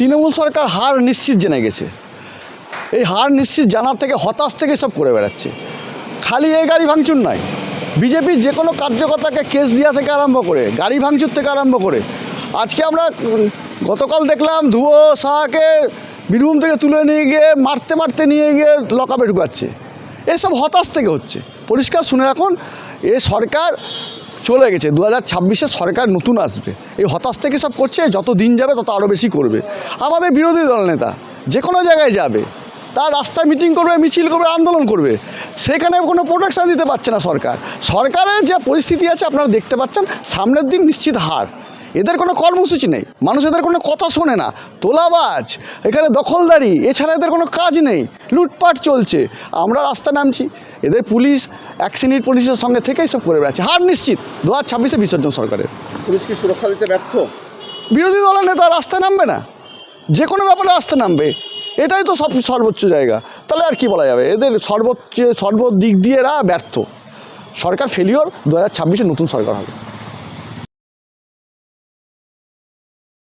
তৃণমূল সরকার হার নিশ্চিত জেনে গেছে। এই হার নিশ্চিত জানার থেকে হতাশ থেকে সব করে বেড়াচ্ছে। খালি এই গাড়ি ভাঙচুর নয় বিজেপির যে কোনো কার্যকর্তাকে কেস দেওয়া থেকে আরম্ভ করে, গাড়ি ভাঙচুর থেকে আরম্ভ করে। আজকে আমরা গতকাল দেখলাম ধুয়ো শাহকে বীরভূম থেকে তুলে নিয়ে গিয়ে, মারতে মারতে নিয়ে গিয়ে লকাপে ঢুকাচ্ছে। এসব হতাশ থেকে হচ্ছে। পরিষ্কার শুনে রাখুন, এ সরকার চলে গেছে। দু হাজার ছাব্বিশে সরকার নতুন আসবে। এই হতাশ থেকে সব করছে, যত দিন যাবে তত আরও বেশি করবে। আমাদের বিরোধী দল নেতা, যে কোনো জায়গায় যাবে। তার রাস্তায় মিটিং করবে, মিছিল করবে, আন্দোলন করবে। সেখানে কোনো প্রোটেকশান দিতে পারছে না সরকার। সরকারের যে পরিস্থিতি আছে, আপনারা দেখতে পাচ্ছেন, সামনের দিন নিশ্চিত হার। এদের কোনো কর্মসূচি নেই। মানুষ এদের কোনো কথা শোনে না। তোলাবাজ এখানে দখলদারি এছাড়া এদের কোনো কাজ নেই। লুটপাট চলছে। আমরা রাস্তা নামছি। এদের পুলিশ এক শ্রেণির পুলিশের সঙ্গে থেকেই সব করে বেড়াচ্ছে। হার নিশ্চিত দু হাজার ছাব্বিশে বিসর্জন সরকারের। পুলিশ কি সুরক্ষা দিতে ব্যর্থ? বিরোধী দলের নেতা রাস্তায় নামবে না। যে কোনো ব্যাপারে রাস্তায় নামবে। এটাই তো সব সর্বোচ্চ জায়গা। তাহলে আর কি বলা যাবে? এদের সর্বোচ্চ সর্বদিক দিয়ে এরা ব্যর্থ। সরকার ফেলিওর দু হাজার ছাব্বিশে নতুন সরকার হবে।